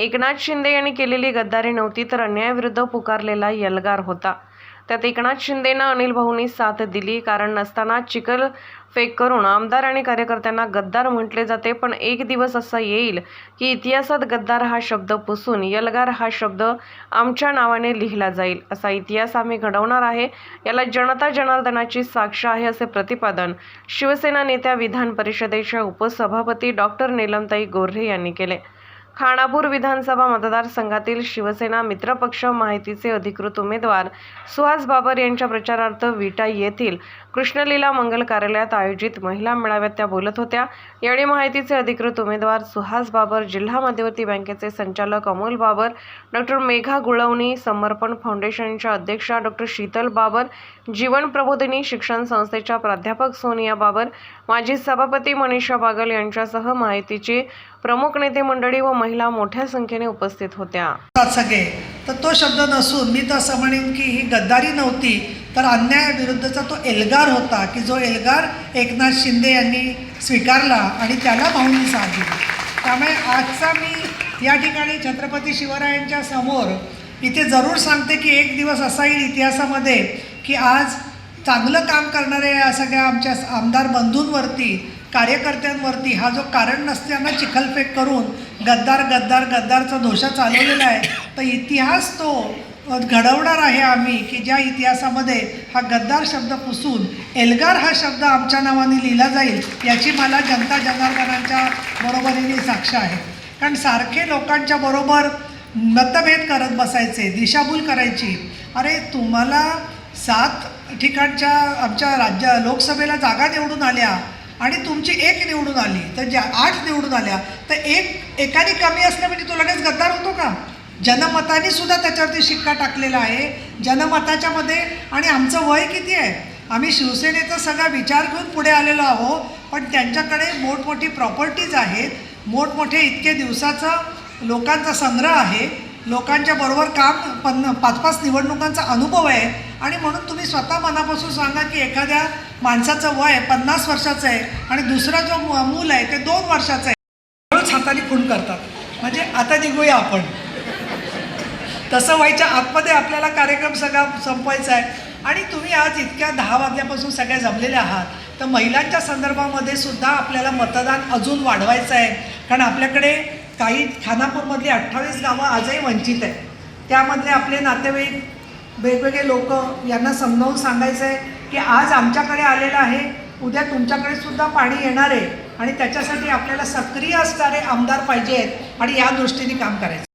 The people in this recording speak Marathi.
एकनाथ शिंदे यांनी केलेली गद्दारी नव्हती तर अन्यायाविरुद्ध पुकारलेला यलगार होता. त्यात एकनाथ शिंदेनं अनिल भाऊंनी साथ दिली कारण नसताना चिखल फेक करून आमदार आणि कार्यकर्त्यांना गद्दार म्हटले जाते पण एक दिवस असा येईल की इतिहासात गद्दार हा शब्द पुसून यलगार हा शब्द आमच्या नावाने लिहिला जाईल असा इतिहास आम्ही घडवणार आहे. याला जनता जनार्दनाची साक्ष आहे असे प्रतिपादन शिवसेना नेत्या विधान परिषदेच्या उपसभापती डॉक्टर नीलमताई गोर्हे यांनी केले. खानापूर विधानसभा मतदारसंघातील शिवसेना मित्रपक्ष माहितीचे अधिकृत उमेदवार सुहास बाबर यांच्या प्रचारार्थ विटा येथील कृष्णलीला मंगल कार्यालयात आयोजित महिला मेळाव्यात त्या बोलत होत्या. यावेळी माहितीचे अधिकृत उमेदवार सुहास बाबर जिल्हा मध्यवर्ती बँकेचे संचालक अमोल बाबर डॉक्टर मेघा गुळवणी समर्पण फाउंडेशनच्या अध्यक्षा डॉक्टर शीतल बाबर जीवन प्रबोधिनी शिक्षण संस्थेच्या प्राध्यापक सोनिया बाबर माजी सभापती मनीषा बागल यांच्यासह माहितीची प्रमुख नेते मंडळी व महिला मोठ्या संख्येने उपस्थित होत्या. सगळे तर तो शब्द नसून मी तर असं म्हणेन की ही गद्दारी नव्हती तर अन्यायाविरुद्धचा तो एल्गार होता की जो एल्गार एकनाथ शिंदे यांनी स्वीकारला आणि त्याला भाऊंनी साथ दिली. त्यामुळे आजचा मी या ठिकाणी छत्रपती शिवरायांच्या समोर इथे जरूर सांगते की एक दिवस असा येईल इतिहासामध्ये की आज चांगलं काम करणाऱ्या या सगळ्या आमच्या आमदार बंधूंवरती कार्यकर्त्यांवरती हा जो कारण नसताना चिखलफेक करून गद्दार गद्दार गद्दारचा दोषा चालवलेला आहे तर इतिहास तो घडवणार आहे आम्ही की ज्या इतिहासामध्ये हा गद्दार शब्द पुसून एल्गार हा शब्द आमच्या नावाने लिहिला जाईल याची मला जनता जनार्दनांच्या बरोबरीने साक्ष आहे. कारण सारखे लोकांच्या बरोबर मतभेद करत बसायचे दिशाभूल करायची. अरे तुम्हाला सात ठिकाणच्या आमच्या राज्य लोकसभेला जागा निवडून आल्या आणि तुमची एक निवडून आली तर ज्या आठ निवडून आल्या तर एक एकाने कमी असलं म्हणजे तो लगेच गद्दार होतो का? जनमताने सुद्धा त्याच्यावरती शिक्का टाकलेला आहे. जनमताच्या मध्ये आणि आमचं वय किती आहे? आम्ही शिवसेनेचा सगळा विचार घेऊन पुढे आलेलो आहोत पण त्यांच्याकडे मोठमोठी प्रॉपर्टीज आहेत. मोठमोठे इतके दिवसाचा लोकांचा संग्रह आहे. लोकांच्या बरोबर काम पन्न पाच पाच निवडणुकांचा अनुभव आहे. आणि म्हणून तुम्ही स्वतः मनापासून सांगा की एखाद्या माणसाचं वय पन्नास वर्षाचं आहे आणि दुसरा जो मु- मूल आहे ते दोन वर्षाचं आहे. हळूच हाताने खून करतात. म्हणजे आता निघूया आपण. तसं व्हायच्या आतमध्ये आपल्याला कार्यक्रम सगळा संपवायचा आहे. आणि तुम्ही आज इतक्या दहा वाजल्यापासून सगळ्या जमलेले आहात. तर महिलांच्या संदर्भामध्ये सुद्धा आपल्याला मतदान अजून वाढवायचं आहे. कारण आपल्याकडे काही खानापूरमधली अठ्ठावीस गावं आजही वंचित आहेत. त्यामधले आपले नातेवाईक वेगवेगळे लोक यांना समजावून सांगायचं आहे की आज आमच्याकडे आलेलं आहे उद्या तुमच्याकडे सुद्धा पाणी येणार आहे आणि त्याच्यासाठी आपल्याला सक्रिय असणारे आमदार पाहिजे आहेत आणि या दृष्टीने काम करायचं.